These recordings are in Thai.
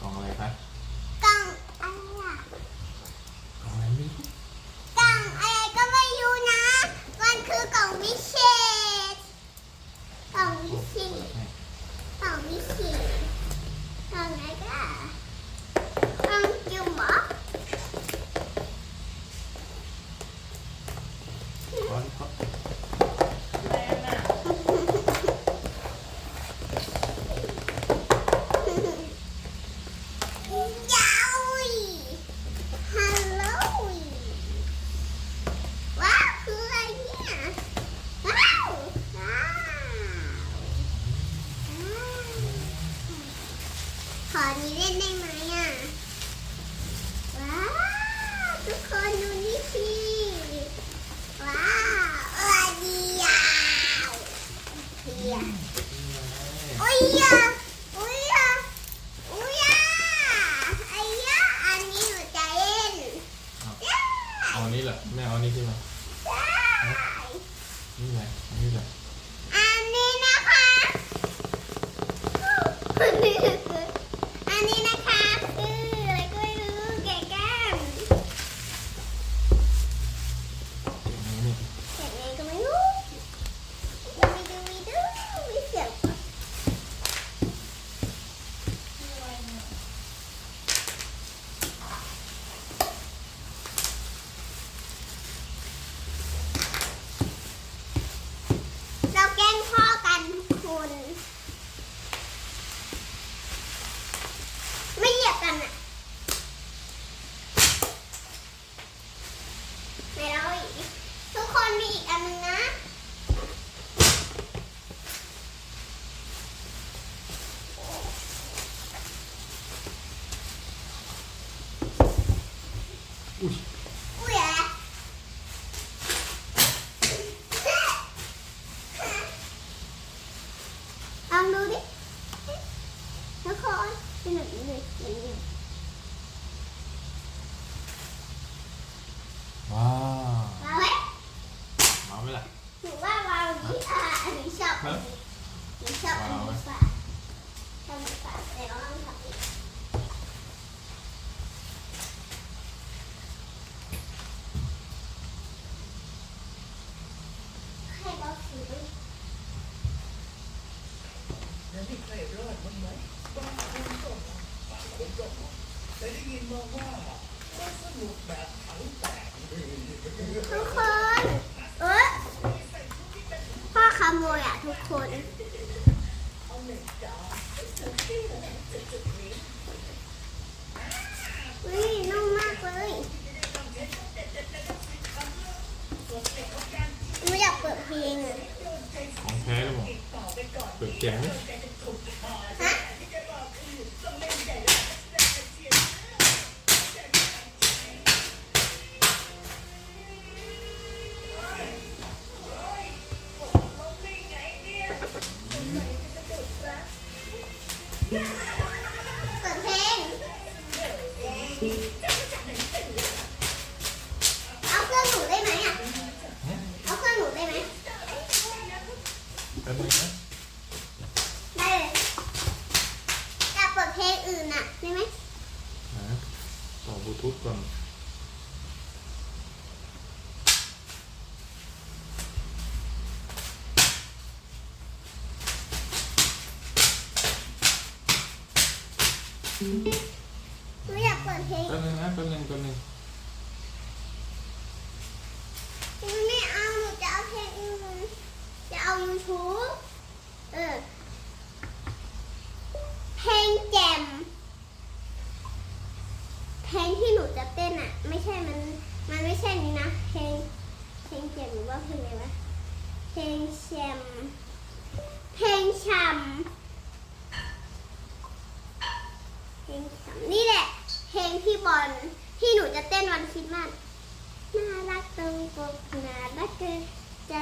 กล่องอะไรครับล่องอะไรอะ กล่องอะไรไม่รู้ กล่องอะไรก็ไม่รู้นะ มันคือกล่องวิเศษ กล่องวิเศษ ให้ กล่องวิเศษกล่องอะไรก็กล่องจุ่มเหรอ ร้อนเพราะ ยาวอีฮัลโหลอีว้าวคืออะไรเนี่ยว้าวว้าวขอนี้เล่นได้ไหมอะ ว้าว ทุกคนดูนี่สิว้าวเออดีอะเฮียโอ้ยอะโอ้ยอะโอ้ยอะไอ้ยะอันนี้หนูจะเล่นได้ เอาอันนี้แหละแม่เอาอันนี้ใช่ไหมได้นี่ไงอันนี้เหรออันนี้นะคะ อันนี้นะคะคืออะไรก็ไม่รู้แกะแก้ม อันนี้ แกะไงก็ไม่รู้ดูวิดูวิดูวิเสียงเราแกล้งพ่อกันทุกคน ไม่เหยียบกันอะไหนเราอีกทุกคนมีอีกอันนึงนะ อุ้ย อุ้ยอะไรลองดูดิทุกคนเป็นแบบนี้เลยแบบนี้ ว้าว มาไหม เอาไหม ล่ะหนูว่าวางนี้อะอันนี้ชอบอันนี้หนูชอบอันนี้กว่าชอบอันนี้กว่าแต่เราลองทำอีกให้เราถือ แล้วที่เคยรอดบ้างไหมบางคนก็มาบางคนก็มาแต่ได้ยินมาว่ามันสนุกแบบถังแตกเลย ทุกคนเออพ่อข โมยอะทุกคน อุ้ยนุ่มมากเลยไม่อยากเปิดเพลงอะ ของแท้หรือเปล่าเปิดเสียง อื่นอะได้ไหมนะต่อบลูทูธก่อนหนูอยากเปิด เพลงที่หนูจะเต้นอะ ไม่ใช่มัน มันไม่ใช่นี้นะเพลงเพลงแจมหรือว่าเพลงอะไรวะเพลงแชมเพลงช้ำเพลงช้ำนี่แหละ เพลงพี่บอลที่หนูจะเต้นวันคริสต์มาสน่ารักตรงปกน่ารักเกินใจ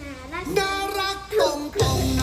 น่ารักน่ารักตรงตรง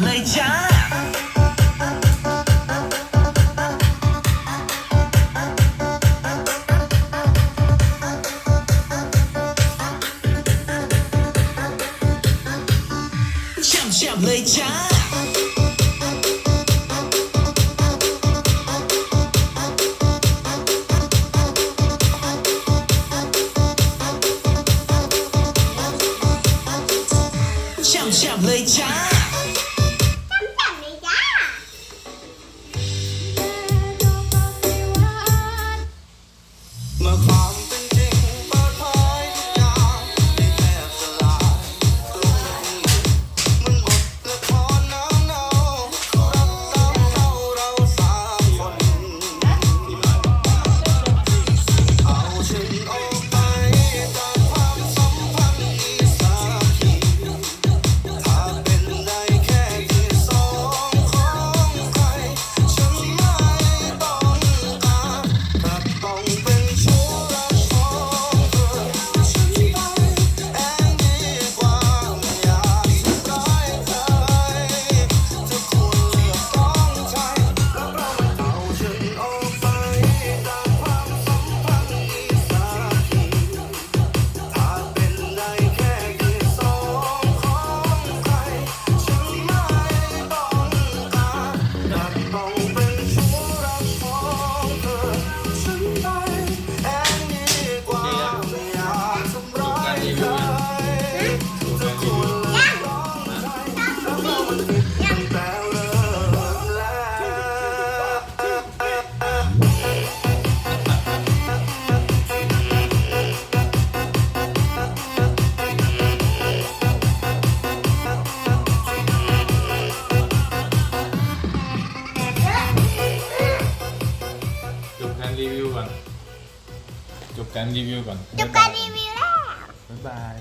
late. กันรีวิวก่อนจบการรีวิวแล้ว บ๊ายบาย